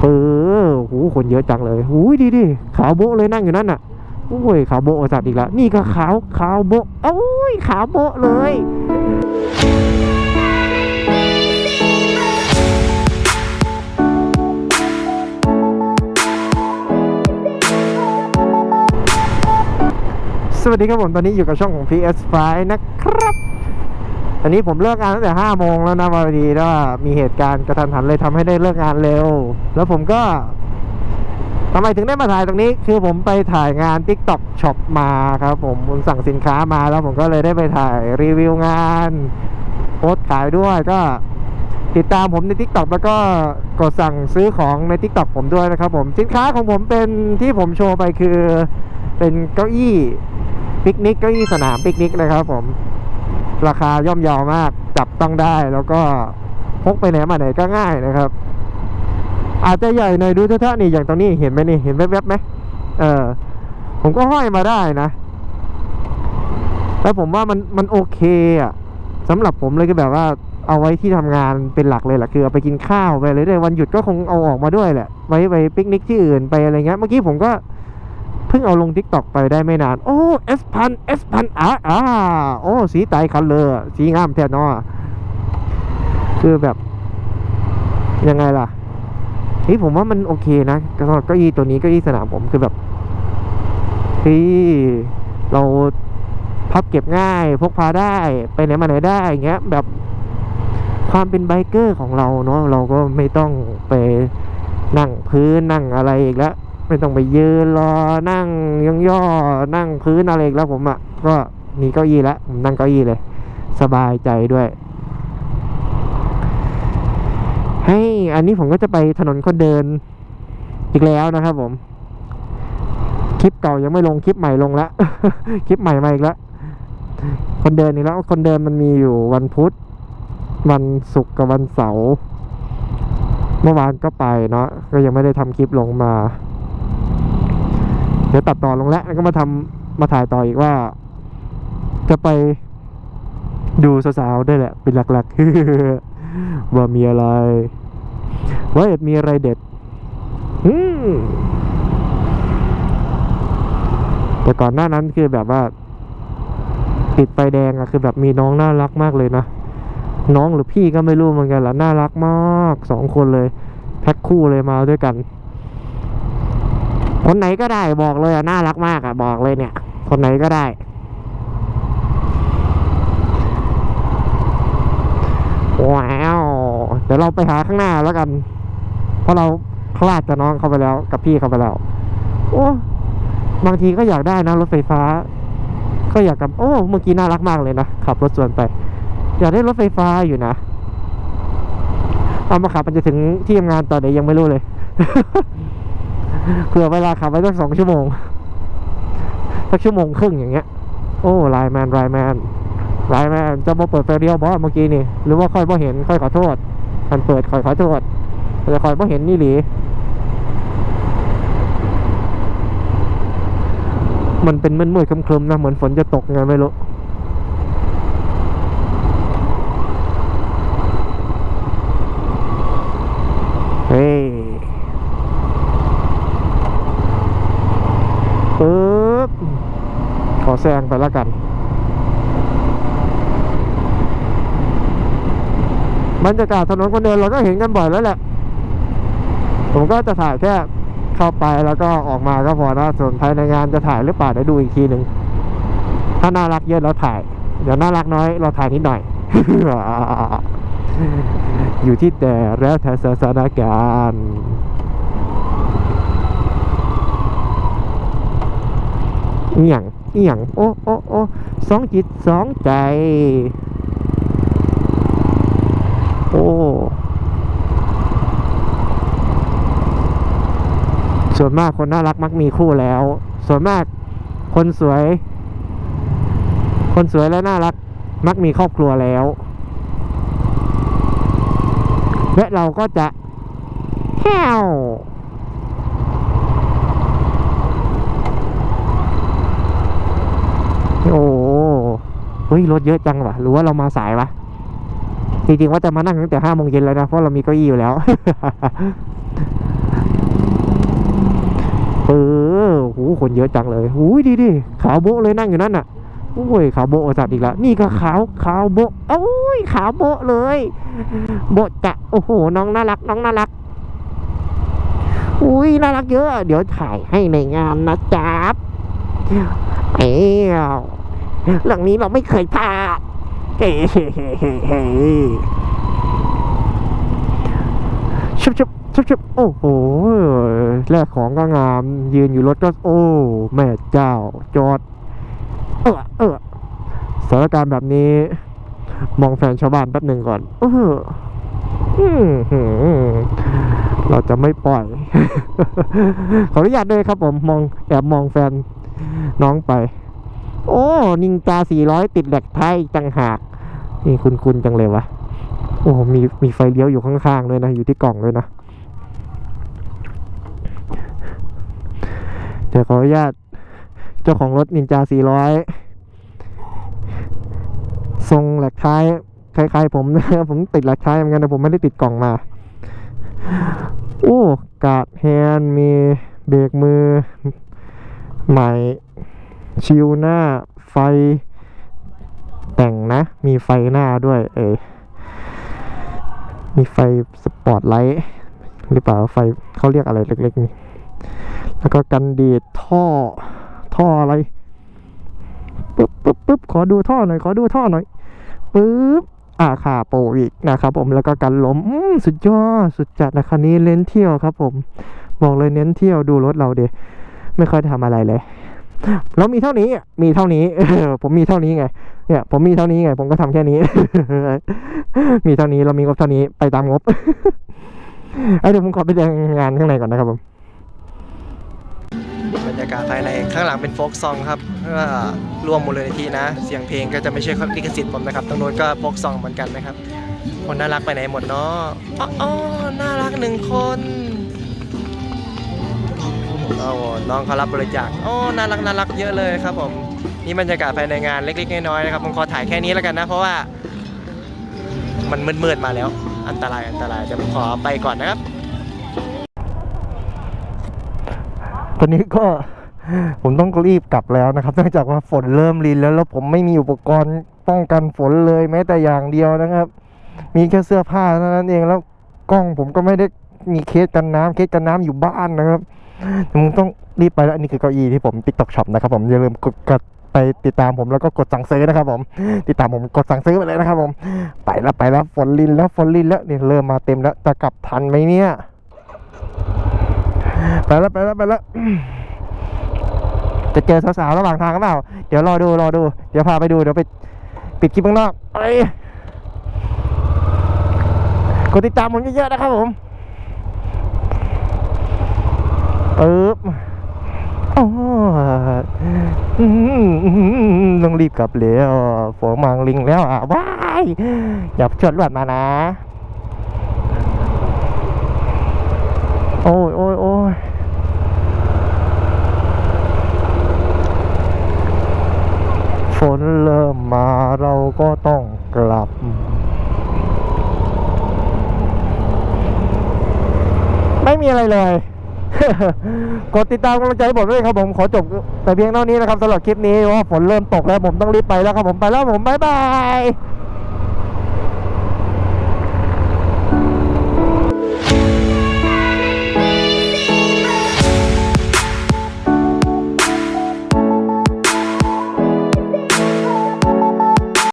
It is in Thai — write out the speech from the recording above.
เออโหคนเยอะจังเลยหูยดีดิขาวโบะเลยนั่งอยู่นั่นน่ะโอ้ยขาวโบะสัตว์อีกแล้วนี่ก็ขาวขาวโบะโอ้ยขาวโบะเลยสวัสดีครับผม ตอนนี้อยู่กับช่องของ PS5 นะครับ อันนี้ผมเลิกงานตั้งแต่5โมงแล้วนะพอดีว่ามีเหตุการณ์กระทันหันเลยทำให้ได้เลิกงานเร็ว แล้วผมก็ทำไมถึงได้มาถ่ายตรงนี้ คือผมไปถ่ายงาน TikTok Shop มาครับ ผมผมสั่งสินค้ามาแล้วผมก็เลยได้ไปถ่ายรีวิวงานโพสต์ขายด้วยก็ติดตามผมใน TikTok แล้วก็กดสั่งซื้อของใน TikTok ผมด้วยนะครับผมสินค้าของผมเป็นที่ผมโชว์ไปคือเป็นเก้าอี้ปิกนิกเก้าอี้สนามปิกนิกนะครับผม ราคาย่อมเยาวมาก จับต้องได้แล้วก็พกไปไหนมาไหนก็ง่ายนะครับ อาจจะใหญ่หน่อยดูเท่าๆนี่อย่างตรงนี้เห็นไหมนี่เห็นแวบๆไหมเออ ผมก็ห้อยมาได้นะ แล้วผมว่ามันมันโอเคอะสำหรับผมเลยก็แบบว่าเอาไว้ที่ทำงานเป็นหลักเลยแหละคือเอาไปกินข้าวไปเลยด้วยวันหยุดก็คงเอาออกมาด้วยแหละ ไว้ไปปิกนิกที่อื่นไปอะไรเงี้ยเมื่อกี้ผมก็ เพิ่งเอาลงทิกตอกไปได้ไม่นาน โอ้เอสพันเอสพันอ่าอ่าโอ้สีไตคันเลยสีงามแท้นอะคือแบบ ยังไงล่ะเฮ้ยผมว่ามันโอเคนะก็เก้าอี้ตัวนี้เก้าอี้สนามผมคือแบบเฮ้ยเราพับเก็บง่ายพกพาได้ไปไหนมาไหนได้อย่างเงี้ย แบบความเป็นไบเกอร์ของเราเนาะเราก็ไม่ต้องไปนั่งพื้นนั่งอะไรอีกแล้ว ไม่ต้องไปยืนรอนั่งย่องย่อๆนั่งพื้นอะไรแล้วผมอะ่ะ ก็มีเก้าอี้แล้วผมนั่งเก้าอี้เลย สบายใจด้วยให้อันนี้ผมก็จะไปถนนคนเดินอีกแล้วนะครับผม คลิปเก่ายังไม่ลงคลิปใหม่ลงแล้วคลิปใหม่มาอีกแล้วคนเดินอีกแล้วคนเดินมันมีอยู่วันพุธวันศุกร์กับวันเสาร์เมื่อวานก็ไปเนาะก็ยังไม่ได้ทำคลิปลงมา เดี๋ยวตัดต่อลงแล้วแล้วก็มาทำมาถ่ายต่ออีกว่า จะไปดูสาวๆได้วยแหละ เป็นหลักๆว่ามีอะไรว่าเอ็ดมีอะไรเด็ดอืแต่ก่อนหน้านั้นคือแบบว่า ติดไฟแดงอะคือแบบมีน้องน่ารักมากเลยนะน้องหรือพี่ก็ไม่รู้เหมือนกันละน่ารักมากสองคนเลย แพ็คคู่เลยมาด้วยกัน คนไหนก็ได้บอกเลยอะน่ารักมากอะบอกเลยเนี่ย คนไหนก็ได้ ว้าว เดี๋ยวเราไปหาข้างหน้าแล้วกัน เพราะเราคลาดกับน้องเข้าไปแล้ว กับพี่เข้าไปแล้ว โอ้บางทีก็อยากได้นะรถไฟฟ้า ก็อยากกับโอ้เมื่อกี้น่ารักมากเลยนะขับรถสวนไปอยากได้รถไฟฟ้าอยู่นะเอามาขับมันจะถึงที่ทำงานตอนไหนยังไม่รู้เลย เผื่อเวลาขับไปสักสองชั่วโมงสักชั่วโมงครึ่งอย่างเงี้ย โอ้ไลแมนไลแมนไลแมนจะมาเปิดไฟเลี้ยวบอสเมื่อกี้นี่ หรือว่าค่อยบ่เห็นค่อยขอโทษมันเปิดค่อยขอโทษแต่ค่อยบ่เห็นนี่หลีมันเป็นมืดๆครึมๆนะ เหมือนฝนจะตกไงไม่รู้ เฮ้ยปึ๊บ ขอ แซงไปแล้วกัน บรรยากาศถนนคนเดินเราก็เห็นกันบ่อยแล้วแหละ ผมก็จะถ่ายแค่เข้าไปแล้วก็ออกมาก็พอนะ ส่วนภายในงานจะถ่ายหรือเปล่าเดี๋ยวดูอีกทีหนึ่ง ถ้าน่ารักเยอะเราถ่าย เดี๋ยวน่ารักน้อยเราถ่ายนิดหน่อย อยู่ที่แต่แล้วแต่สถานการณ์อหย่าง อหย่างโอ้โอ้โอ้สองจิตสองใจ โอ้ส่วนมากคนน่ารักมักมีคู่แล้ว ส่วนมากคนสวย คนสวยและน่ารักมักมีครอบครัวแล้ว และเราก็จะแห้ว โอ้เฮ้ยรถเยอะจังวะหรือว่าเรามาสายวะจริงๆว่าจะมานั่งตั้งแต่ห้าโมงเย็นแล้วนะเพราะเรามีเก้าอี้อยู่แล้วเออโหคนเยอะจังเลยหูยดีดิขาวโบะเลยนั่งอยู่นั่นน่ะโอ้ยขาวโบ๊ะสัตว์อีกแล้วนี่ก็ขาวขาวโบะโอ้ยขาวโบะเลย โบะจะโอ้โหน้องน่ารัก น้องน่ารักอุ้ยน่ารักเยอะ เดี๋ยวถ่ายให้ในงานนะจ๊าบเอ้ว เรื่องนี้เราไม่เคยพลาดเฮ้ชุบชุบชุบชุบโอ้โหแลกของก็งาม ยืนอยู่รถก็โอ้ แม่เจ้า จอด เออเออสถานการณ์แบบนี้ มองแฟนชาวบ้านแป๊บหนึ่งก่อน เออเราจะไม่ปล่อย ขออนุญาตด้วยครับผมมองแอบมองแฟนน้องไป โอ้นินจา400 ติดแหลกไทยจังหาก นี่คุณคุณจังเลยวะโอ้มีมีไฟเลี้ยวอยู่ข้างๆด้วยนะ อยู่ที่กล่องด้วยนะเดี๋ยวขออนุญาตเจ้าของรถนินจา 400 ทรงแหลกท้ายคล้ายๆผมนะผมติดแหลกท้ายเหมือนกันแต่ผมไม่ได้ติดกล่องมา โอ้ กาดแฮนด์มีเบรกมือ ใหม่ ชิวหน้าไฟแต่งนะ มีไฟหน้าด้วย เออ มีไฟสปอตไลท์หรือเปล่าไฟเขาเรียกอะไรเล็ก ๆ นี่ แล้วก็กันดีดท่อท่ออะไรปึ๊บปึ๊บปึ๊บขอดูท่อหน่อย ขอดูท่อหน่อยปึ๊บอ่าขาโปรอีกนะครับผมแล้วก็กันล้มอืมสุดยอดสุดจัดนะคันนี้เน้นเที่ยวครับผม บอกเลยเน้นเที่ยวดูรถเราเดไม่ค่อยทำอะไรเลย แล้วมีเท่านี้มีเท่านี้ผมมีเท่านี้ไง เนี่ย ผมมีเท่านี้ไง ผมก็ทำแค่นี้ มีเท่านี้เรามีงบเท่านี้ไปตามงบเอาเดี๋ยวผมขอไปดินงานข้างในก่อนนะครับผมบรรยากาศภายในข้างหลังเป็นโฟกซองครับเพื่อร่วมมูลนิธินะ เสียงเพลงก็จะไม่ใช่ลิขสิทธิ์ผมนะครับตรงโน้นก็โฟกซองเหมือนกันนะครับ คนน่ารักไปไหนหมดเนาะอ๋อน่ารักหนึ่งคน โอ้น้องเขารับบริจาคโอ้น่ารักน่ารักเยอะเลยครับผมนี่บรรยากาศภายในงานเล็กๆน้อยๆนะครับผมขอถ่ายแค่นี้แล้วกันนะ เพราะว่า มันมืดๆมาแล้ว อันตรายอันตรายเดี๋ยวผมขอไปก่อนนะครับ ตอนนี้ก็ผมต้องรีบกลับแล้วนะครับเนื่องจากว่าฝนเริ่มรินแล้วแล้วผมไม่มีอุปกรณ์ป้องกันฝนเลยแม้แต่อย่างเดียวนะครับ มีแค่เสื้อผ้าเท่านั้นเองแล้วกล้องผมก็ไม่ได้มีเคสกันน้ำเคสกันน้ำอยู่บ้านนะครับ ผมต้องรีบไปแล้วอันนี้คือเก้าอี้ที่ผมติ๊กต็อกช็อปนะครับผมอย่าลืมกดกดไปติดตามผมแล้วก็กดสั่งซื้อนะครับผมติดตามผมกดสั่งซื้อไปเลยนะครับผมไปแล้วไปแล้วฝนรินแล้วฝนรินแล้วนี่เริ่มมาเต็มแล้วจะกลับทันไหมเนี่ยไปแล้วไปแล้วไปแล้วจะเจอสาวๆระหว่างทางหรือเปล่า เดี๋ยวรอดูรอดู เดี๋ยวพาไปดูเดี๋ยวไปปิดคลิปข้างนอกไปกดติดตามผมเยอะๆนะครับผม ปึ๊บโอ้อืมต้องรีบกลับแล้วฝนมังลิงแล้วอะว้ายอย่าชนรวดมานะ โอ้ยโอ้ยโอ้ยฝนเริ่มมาเราก็ต้องกลับไม่มีอะไรเลย กดติดตามกำลังใจให้ผมด้วยครับผมขอจบแต่เพียงเท่านี้นะครับสำหรับคลิปนี้เพราะว่าฝนเริ่มตกแล้วผมต้องรีบไปแล้วครับผมไปแล้วผมบ๊ายบาย